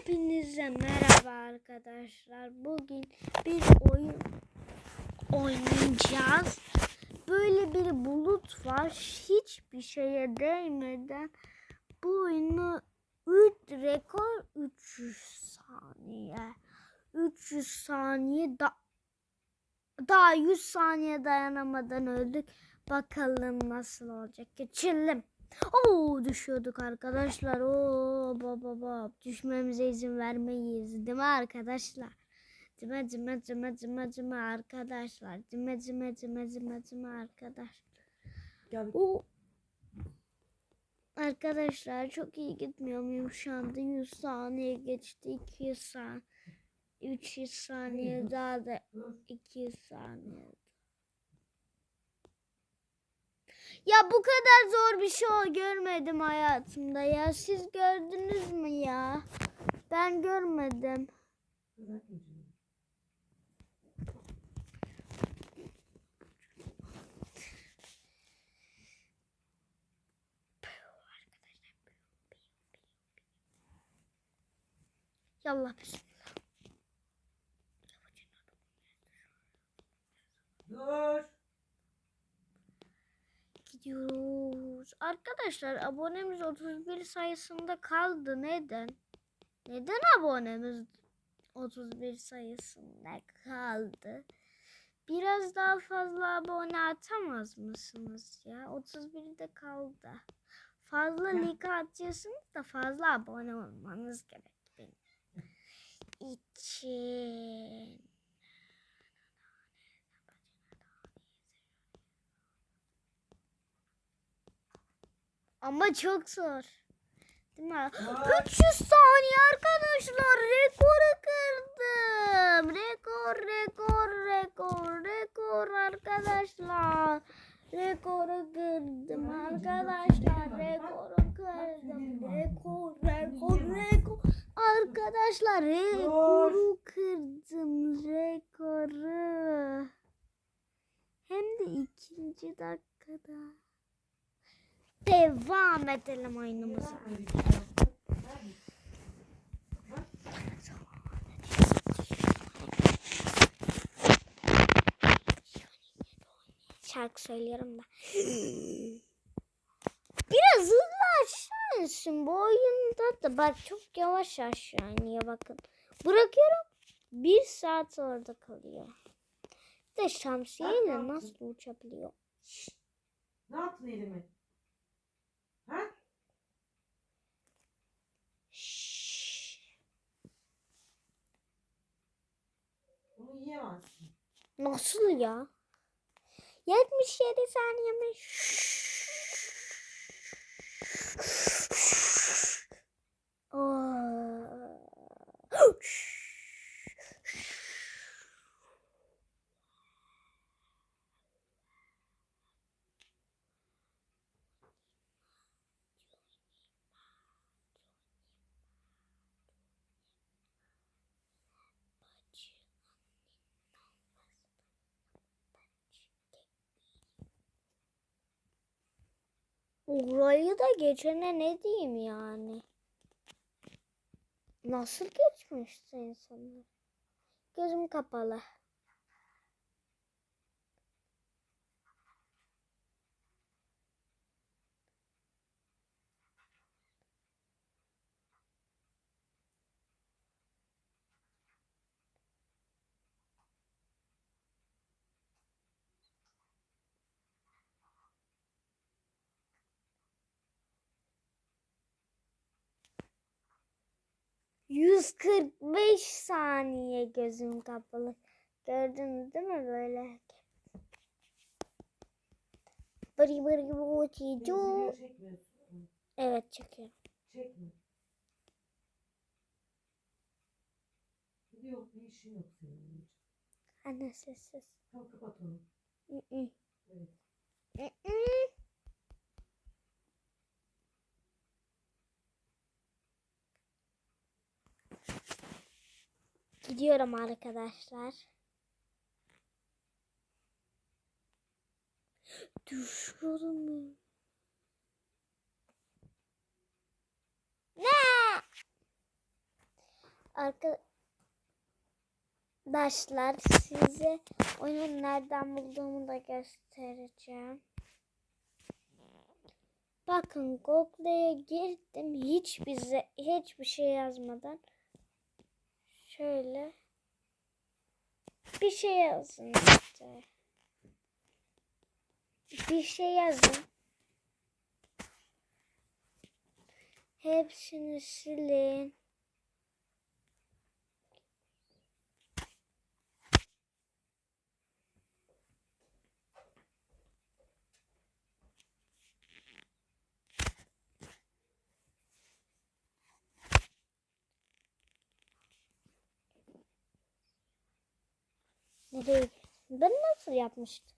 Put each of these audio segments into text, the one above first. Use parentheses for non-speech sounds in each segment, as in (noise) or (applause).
Hepinize merhaba arkadaşlar. Bugün bir oyun oynayacağız. Böyle bir bulut var. Hiçbir şeye değmeden bu oyunu 3 rekor 300 saniye. 300 saniye da daha 100 saniye dayanamadan öldük. Bakalım nasıl olacak. Geçelim. Oo düşüyorduk arkadaşlar. Oo baba baba düşmemize izin vermeyiz. Değil mi arkadaşlar? Cıma cıma cıma cıma cıma arkadaşlar. Cıma cıma cıma cıma cıma arkadaş. Gel bir- O Arkadaşlar çok iyi gitmiyor muyum şu anda? 100 saniye geçti. 200 saniye. 300 saniye (laughs) daha da 200 saniye. Ya bu kadar zor bir şey görmedim hayatımda ya. Siz gördünüz mü ya? Ben görmedim. Yallah bismillah. Dur. Gidiyoruz. Arkadaşlar abonemiz 31 sayısında kaldı. Neden? Neden abonemiz 31 sayısında kaldı? Biraz daha fazla abone atamaz mısınız ya? 31'de kaldı. Fazla like atıyorsunuz da fazla abone olmanız gerek benim için. Ama çok zor. Değil mi? Dur. 300 saniye arkadaşlar. Rekoru kırdım. Rekor, rekor, rekor, rekor arkadaşlar. Rekoru kırdım arkadaşlar. Rekoru kırdım. Rekor, rekor, rekor. Arkadaşlar rekoru kırdım. Rekoru. Hem de ikinci dakikada. Devam edelim oyunumuza. Şarkı söylüyorum da. Biraz hızlı insin bu oyunda da. Bak çok yavaş aşağı iniyor bakın. Bırakıyorum. Bir saat orada kalıyor. Bir de şemsiyeyle nasıl uçabiliyor? Ne yaptın elime? Ha? Şşş. Bunu yiyemezsin. Nasıl ya? 77 saniye mi? Oo. Orayı da geçene ne diyeyim yani? Nasıl geçmişti insanlar? Gözüm kapalı. Yüz kırk beş saniye gözüm kapalı. Gördünüz değil mi böyle? Bırı bırı bu. Evet çekiyorum. Çekme. Yok bir işin yok senin. Anne sessiz. Tamam kapat onu. Evet. Gidiyorum arkadaşlar. Düşüyorum. Ne? arkadaşlar size oyunu nereden bulduğumu da göstereceğim. Bakın Google'ya girdim hiç bize hiçbir şey yazmadan. Şöyle bir şey yazın işte. Bir şey yazın. Hepsini silin. Gittim? Ben nasıl yapmıştım?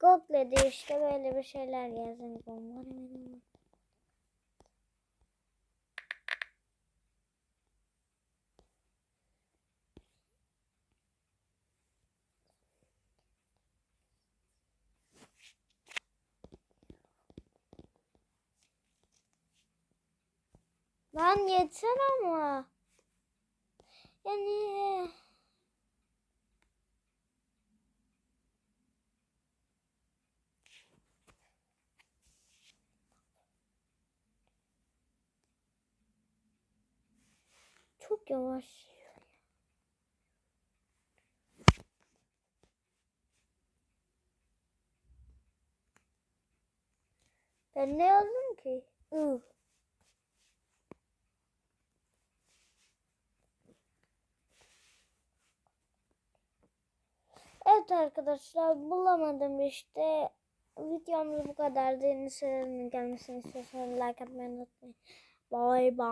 Google'de işte böyle bir şeyler yazın. Umarım Lan yeter ama. Yani çok yavaş. Ben ne yazdım ki? I. Evet arkadaşlar bulamadım işte. Videomuz bu kadardı. Yeni serilerin gelmesini istiyorsanız like atmayı unutmayın. 拜拜